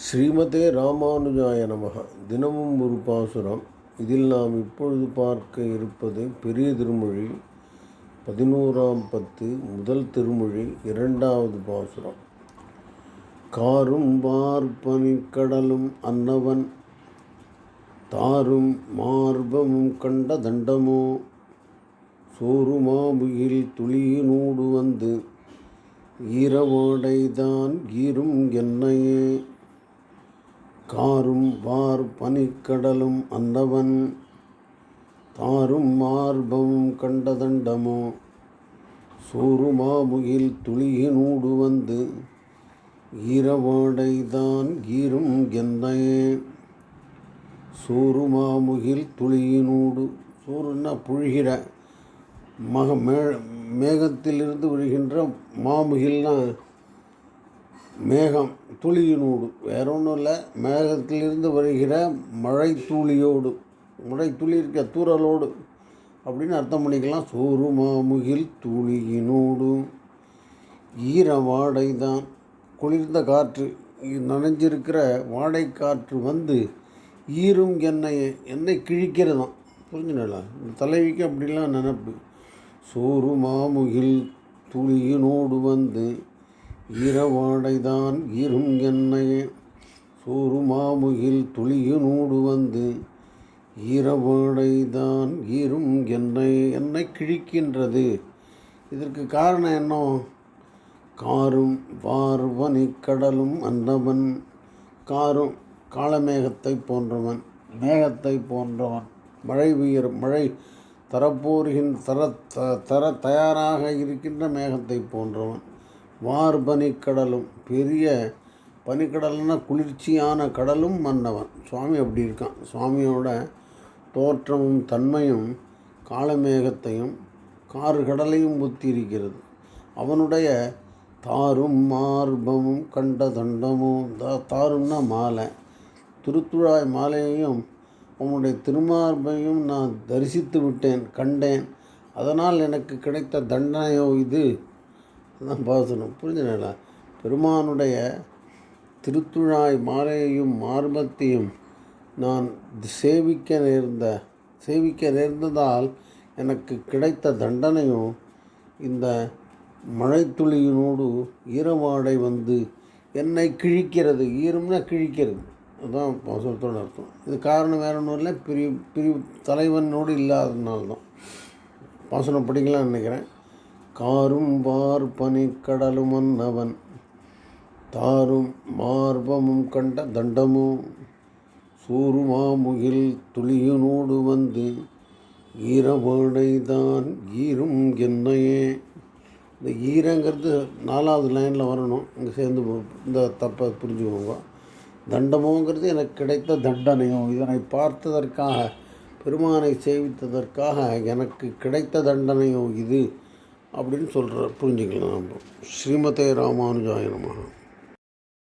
ஸ்ரீமதே ராமானுஜாய நமக. தினமும் ஒரு பாசுரம். இதில் நாம் இப்பொழுது பார்க்க இருப்பது பெரிய திருமொழி பதினோராம் பத்து முதல் திருமொழி இரண்டாவது பாசுரம். காரும் வார்பனி கடலும் அன்னவன். தாரும் மார்பமும் கண்ட தண்டமோ. சோறுமாபுகில் துளியினோடு வந்து ஈரவாடைதான் ஈரும் என்னையே. காரும் வார் பனிக்கடலும் அந்தவன். தாரும் மார்பமும் கண்டதண்டமோ? சோறுமாமுகில் துளியினூடு வந்து ஈரவாடைதான் ஈரும் எந்தையே? சோறுமாமுகில் துளியினூடு சோறுன்னா புழுகிற மக மே மேகத்திலிருந்து விழுகின்ற மாமுகில்னா மேகம் துளியினூடு வேற ஒன்றும் இல்லை. மேகத்திலிருந்து வருகிற மழை துளியோடு மழை துளி இருக்க தூரலோடு அப்படின்னு அர்த்தம் பண்ணிக்கலாம். சோறு மாமுகில் துளியினோடு. ஈர வாடை தான். குளிர்ந்த காற்று நனைஞ்சிருக்கிற வாடை காற்று வந்து ஈரும் எண்ணெயை எண்ணெய் கிழிக்கிறதாம் புரிஞ்சுனலாம் இந்த தலைவிக்கு அப்படிலாம் நினப்பு. சோறு மாமுகில் துளியினோடு வந்து ஈரவாடைதான் ஈரும் என்னையே சோறு மாமுகில் துளியினோடு வந்து ஈரவாடைதான் ஈரும் என்னை. என்னை கிழிக்கின்றது. இதற்கு காரணம் என்ன? காரும் வார்வனி கடலும் அன்னவன் காரும் காலமேகத்தை போன்றவன் மேகத்தை போன்றவன். மழை உயர் மழை தரப்போருகின் தர த- தர தயாராக இருக்கின்ற மேகத்தை போன்றவன். வார் பனிக்கடலும் பெரிய பனிக்கடல்னா குளிர்ச்சியான கடலும் மன்னவன். சுவாமி அப்படி இருக்கான். சுவாமியோட தோற்றமும் தன்மையும் காலமேகத்தையும் காறு கடலையும் ஒத்தி இருக்கிறது அவனுடைய தாரும் மார்பமும் கண்ட தண்டமும் தா- தாரும்னா மாலை. திருத்துழாய் மாலையையும் அவனுடைய திருமார்பையும் நான் தரிசித்து விட்டேன் கண்டேன். அதனால் எனக்கு கிடைத்த தண்டனையோ இது. அதான் பாசனம் புரிஞ்சுனா பெருமானுடைய திருத்துழாய் மாலையையும் மார்பத்தையும் நான் சேவிக்க நேர்ந்த சேவிக்க நேர்ந்ததால் எனக்கு கிடைத்த தண்டனையும் இந்த மழைத்துளியினோடு ஈரவாடை வந்து என்னை கிழிக்கிறது. ஈரம்னா கிழிக்கிறது. அதுதான் பாசனத்தோட அர்த்தம். இது காரணம் வேற ஒன்றும் இல்லை. பிரி பிரி தலைவனோடு இல்லாததுனால தான் பாசனம் படிக்கலாம்னு நினைக்கிறேன். காரும் வார் பனிக்கடலும் அன்னவன். தாரும் மார்பமும் கண்ட தண்டமும் சூருமாமுகில் துளியினோடு வந்து ஈரமானைதான் ஈரும் என்னையே. இந்த ஈரங்கிறது நாலாவது லைனில் வரணும். இங்கே சேர்ந்து போ- இந்த தப்பை புரிஞ்சுக்கோங்க. தண்டமோங்கிறது எனக்கு கிடைத்த தண்டனையும் இதனை பார்த்ததற்காக பெருமானை சேவித்ததற்காக எனக்கு கிடைத்த தண்டனையும் இது. அப்படின்னு சொல்கிற புரிஞ்சுக்கலாம் நம்ம. ஸ்ரீமதே ராமானுஜாய